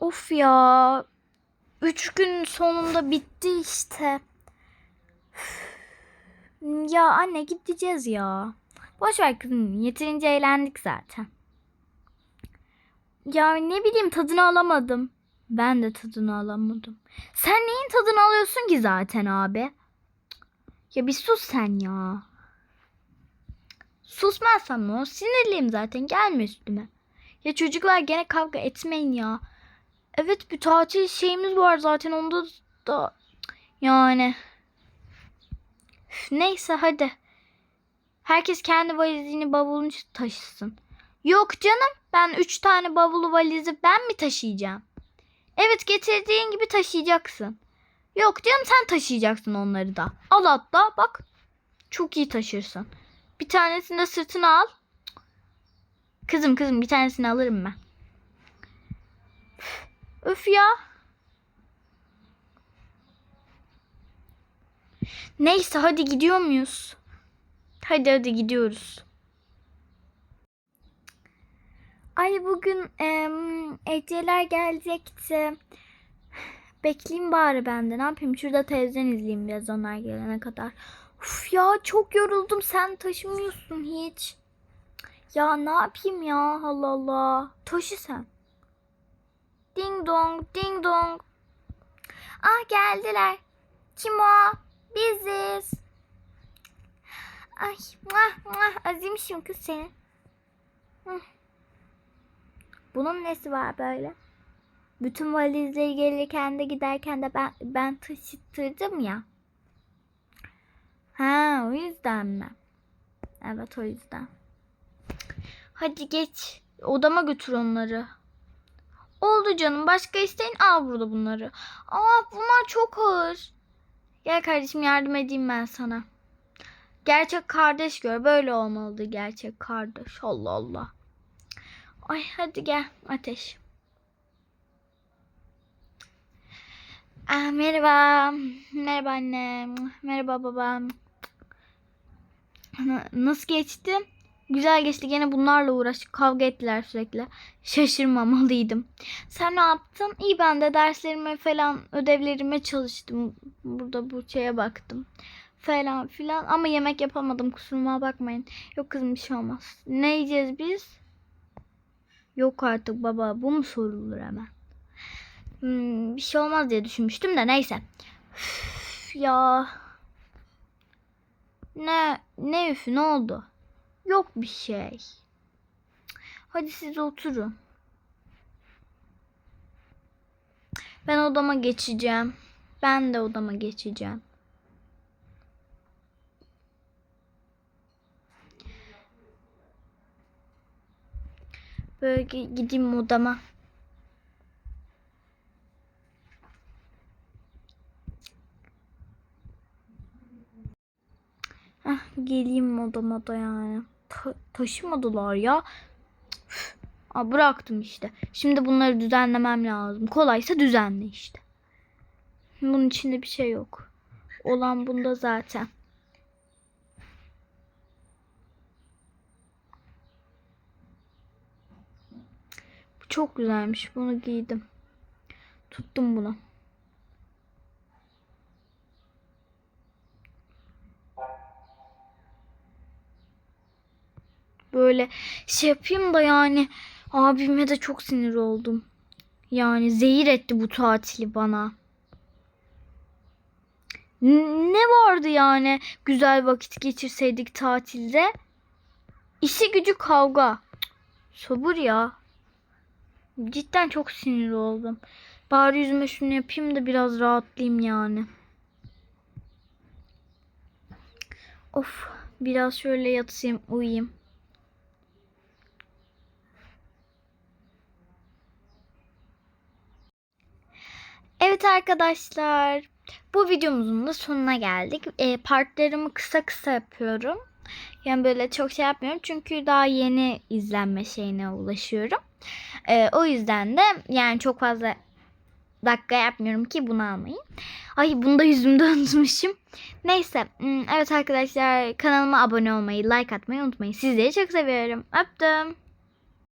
Of ya. Üç gün sonunda bitti işte. Ya anne gideceğiz ya. Boş ver kızım. Yeterince eğlendik zaten. Ya ne bileyim tadını alamadım. Ben de tadını alamadım. Sen neyin tadını alıyorsun ki zaten abi? Ya bir sus sen ya. Susmazsam ne? Sinirliyim zaten. Gelme üstüme. Ya çocuklar gene kavga etmeyin ya. Evet bir tatil şeyimiz var zaten onda da yani. Neyse hadi. Herkes kendi valizini bavulunu taşısın. Yok canım ben üç tane bavulu valizi ben mi taşıyacağım? Evet getirdiğin gibi taşıyacaksın. Yok canım sen taşıyacaksın onları da. Al atla bak. Çok iyi taşırsın. Bir tanesini de sırtına al. Kızım kızım bir tanesini alırım ben. Öf ya. Neyse hadi gidiyor muyuz? Hadi hadi gidiyoruz. Ay bugün em, hediyeler gelecekti. Bekleyeyim bari ben de. Ne yapayım? Şurada televizyon izleyeyim biraz onlar gelene kadar. Uf ya çok yoruldum. Sen taşımıyorsun hiç. Ya ne yapayım ya? Allah Allah. Taşı sen. Ding dong, ding dong. Ah geldiler. Kim o? Biziz. Ay, muah, muah. Azimşim kız senin. Hı. Bunun nesi var böyle? Bütün valizleri gelirken de giderken de ben ben taşıttırdım ya. Ha, o yüzden mi? Evet, o yüzden. Hadi geç. Odama götür onları. Oldu canım. Başka isteyin al burada bunları. Aa bunlar çok ağır. Gel kardeşim yardım edeyim ben sana. Gerçek kardeş gör. Böyle olmalıdır gerçek kardeş. Allah Allah. Ay hadi gel ateş. Aa, merhaba. Merhaba anne. Merhaba babam. Na- Nasıl geçti? Güzel geçti. Gene bunlarla uğraştık. Kavga ettiler sürekli. Şaşırmamalıydım. Sen ne yaptın? İyi ben de derslerime falan ödevlerime çalıştım. Burada bu şeye baktım. Falan filan. Ama yemek yapamadım. Kusuruma bakmayın. Yok kızım bir şey olmaz. Ne yiyeceğiz biz? Yok artık baba. Bu mu sorulur hemen? Hmm, bir şey olmaz diye düşünmüştüm de neyse. Üf, ya. Ne ne üfü ne oldu? Yok bir şey. Hadi siz oturun. Ben odama geçeceğim. Ben de odama geçeceğim. Böyle gi- gideyim odama. Heh, geleyim odama da yani. Ta- taşımadılar ya. Üf. Aa, bıraktım işte. Şimdi bunları düzenlemem lazım. Kolaysa düzenle işte. Bunun içinde bir şey yok. Olan bunda zaten. Bu çok güzelmiş. Bunu giydim. Tuttum bunu. Böyle şey yapayım da yani abime de çok sinir oldum. Yani zehir etti bu tatili bana. Ne vardı yani güzel vakit geçirseydik tatilde? İşi gücü kavga. Sabır ya. Cidden çok sinir oldum. Bari yüzüme şunu yapayım da biraz rahatlayayım yani. Of biraz şöyle yatayım uyuyayım. Evet arkadaşlar. Bu videomuzun da sonuna geldik. E, partlarımı kısa kısa yapıyorum. Yani böyle çok şey yapmıyorum. Çünkü daha yeni izlenme şeyine ulaşıyorum. E, o yüzden de yani çok fazla dakika yapmıyorum ki bunu almayın. Ay bunu da yüzümde unutmuşum. Neyse. hmm, Evet arkadaşlar kanalıma abone olmayı, like atmayı unutmayın. Sizleri çok seviyorum. Öptüm.